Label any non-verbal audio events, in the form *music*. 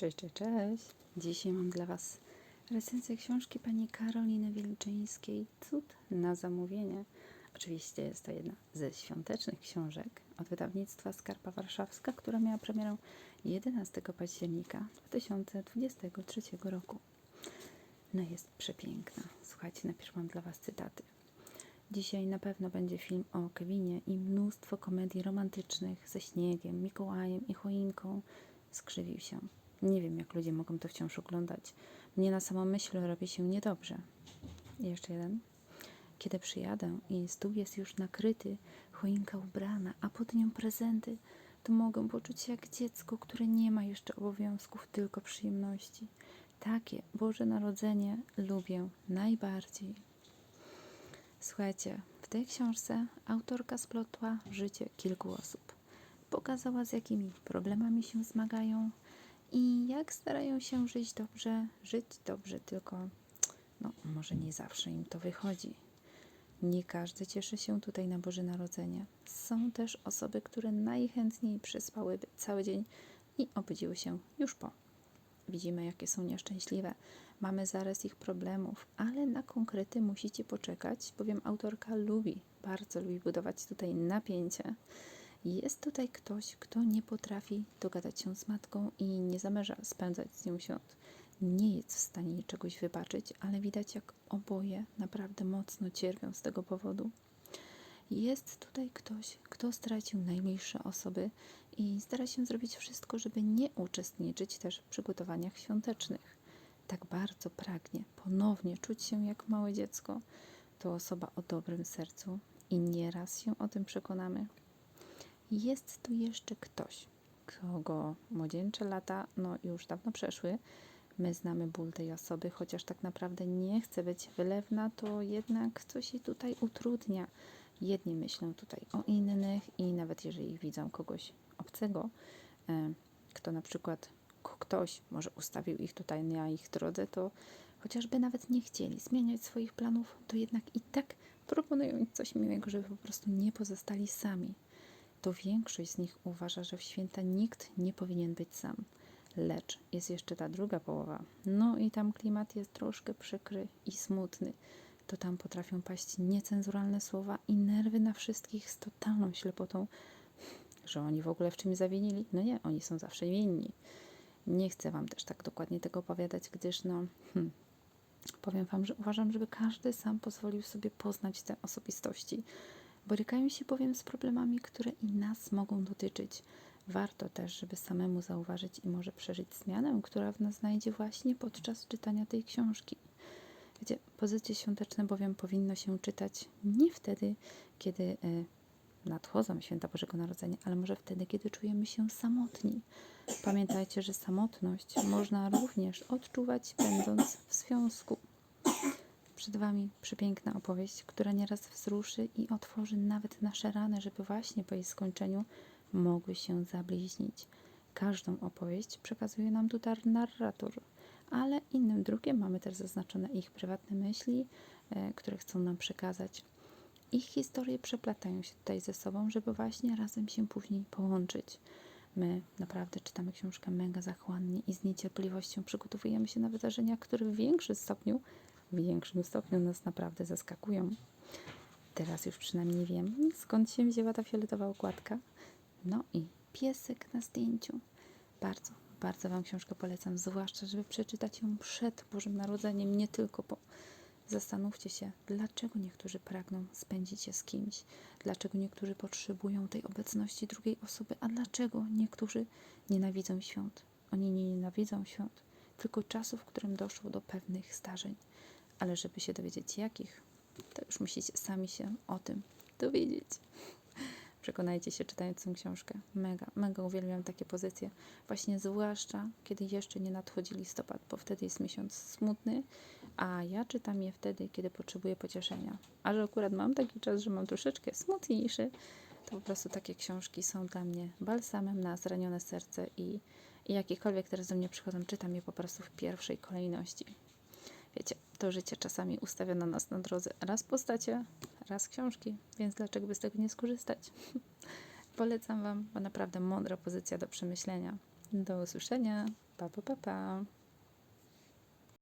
Cześć, cześć, cześć. Dzisiaj mam dla Was recenzję książki pani Karoliny Wielczyńskiej Cud na zamówienie. Oczywiście jest to jedna ze świątecznych książek od wydawnictwa Skarpa Warszawska, która miała premierę 11 października 2023 roku. No jest przepiękna. Słuchajcie, najpierw mam dla Was cytaty. Dzisiaj na pewno będzie film o Kevinie i mnóstwo komedii romantycznych ze śniegiem, Mikołajem i choinką. Skrzywił się. Nie wiem, jak ludzie mogą to wciąż oglądać. Mnie na samą myśl robi się niedobrze. I jeszcze jeden. Kiedy przyjadę i stół jest już nakryty, choinka ubrana, a pod nią prezenty, to mogę poczuć się jak dziecko, które nie ma jeszcze obowiązków, tylko przyjemności. Takie Boże Narodzenie lubię najbardziej. Słuchajcie, w tej książce autorka splotła życie kilku osób. Pokazała, z jakimi problemami się zmagają i jak starają się żyć dobrze, żyć dobrze, tylko no, może nie zawsze im to wychodzi. Nie każdy cieszy się tutaj na Boże Narodzenie. Są też osoby, które najchętniej przespałyby cały dzień i obudziły się już po. Widzimy, jakie są nieszczęśliwe. Mamy zarys ich problemów, ale na konkrety musicie poczekać, bowiem autorka lubi, bardzo lubi budować tutaj napięcie. Jest tutaj ktoś, kto nie potrafi dogadać się z matką i nie zamierza spędzać z nią świąt. Nie jest w stanie jej czegoś wybaczyć, ale widać, jak oboje naprawdę mocno cierpią z tego powodu. Jest tutaj ktoś, kto stracił najmilsze osoby i stara się zrobić wszystko, żeby nie uczestniczyć też w przygotowaniach świątecznych. Tak bardzo pragnie ponownie czuć się jak małe dziecko. To osoba o dobrym sercu i nieraz się o tym przekonamy. Jest tu jeszcze ktoś, kogo młodzieńcze lata no, już dawno przeszły. My znamy ból tej osoby, chociaż tak naprawdę nie chce być wylewna, to jednak coś jej tutaj utrudnia. Jedni myślą tutaj o innych i nawet jeżeli widzą kogoś obcego, e, kto na przykład ktoś może ustawił ich tutaj na ich drodze, to chociażby nawet nie chcieli zmieniać swoich planów, to jednak i tak proponują im coś miłego, żeby po prostu nie pozostali sami. To większość z nich uważa, że w święta nikt nie powinien być sam. Lecz jest jeszcze ta druga połowa. No i tam klimat jest troszkę przykry i smutny. To tam potrafią paść niecenzuralne słowa i nerwy na wszystkich z totalną ślepotą, że oni w ogóle w czymś zawinili. No nie, oni są zawsze winni. Nie chcę Wam też tak dokładnie tego opowiadać, gdyż no, hmm, powiem Wam, że uważam, żeby każdy sam pozwolił sobie poznać te osobistości. Borykają się bowiem z problemami, które i nas mogą dotyczyć. Warto też, żeby samemu zauważyć i może przeżyć zmianę, która w nas znajdzie właśnie podczas czytania tej książki. Wiecie, pozycje świąteczne bowiem powinno się czytać nie wtedy, kiedy y, nadchodzą święta Bożego Narodzenia, ale może wtedy, kiedy czujemy się samotni. Pamiętajcie, że samotność można również odczuwać, będąc w związku. Przed Wami przepiękna opowieść, która nieraz wzruszy i otworzy nawet nasze rany, żeby właśnie po jej skończeniu mogły się zabliźnić. Każdą opowieść przekazuje nam tutaj narrator, ale innym drukiem mamy też zaznaczone ich prywatne myśli, e, które chcą nam przekazać. Ich historie przeplatają się tutaj ze sobą, żeby właśnie razem się później połączyć. My naprawdę czytamy książkę mega zachłannie i z niecierpliwością przygotowujemy się na wydarzenia, które w większym stopniu, większym stopniu nas naprawdę zaskakują. Teraz już przynajmniej wiem, skąd się wzięła ta fioletowa okładka. No i piesek na zdjęciu. Bardzo, bardzo Wam książkę polecam, zwłaszcza, żeby przeczytać ją przed Bożym Narodzeniem, nie tylko po. Zastanówcie się, dlaczego niektórzy pragną spędzić się z kimś, dlaczego niektórzy potrzebują tej obecności drugiej osoby, a dlaczego niektórzy nienawidzą świąt. Oni nie nienawidzą świąt, tylko czasu, w którym doszło do pewnych zdarzeń. Ale żeby się dowiedzieć jakich, to już musicie sami się o tym dowiedzieć. *laughs* Przekonajcie się czytając tę książkę. Mega, mega uwielbiam takie pozycje. Właśnie zwłaszcza, kiedy jeszcze nie nadchodzi listopad, bo wtedy jest miesiąc smutny, a ja czytam je wtedy, kiedy potrzebuję pocieszenia. A że akurat mam taki czas, że mam troszeczkę smutniejszy, to po prostu takie książki są dla mnie balsamem na zranione serce i, i jakiekolwiek teraz do mnie przychodzą, czytam je po prostu w pierwszej kolejności. Wiecie, to życie czasami ustawia na nas na drodze raz postacie, raz książki, więc dlaczego by z tego nie skorzystać? *laughs* Polecam Wam, bo naprawdę mądra pozycja do przemyślenia. Do usłyszenia. Pa, pa, pa, pa.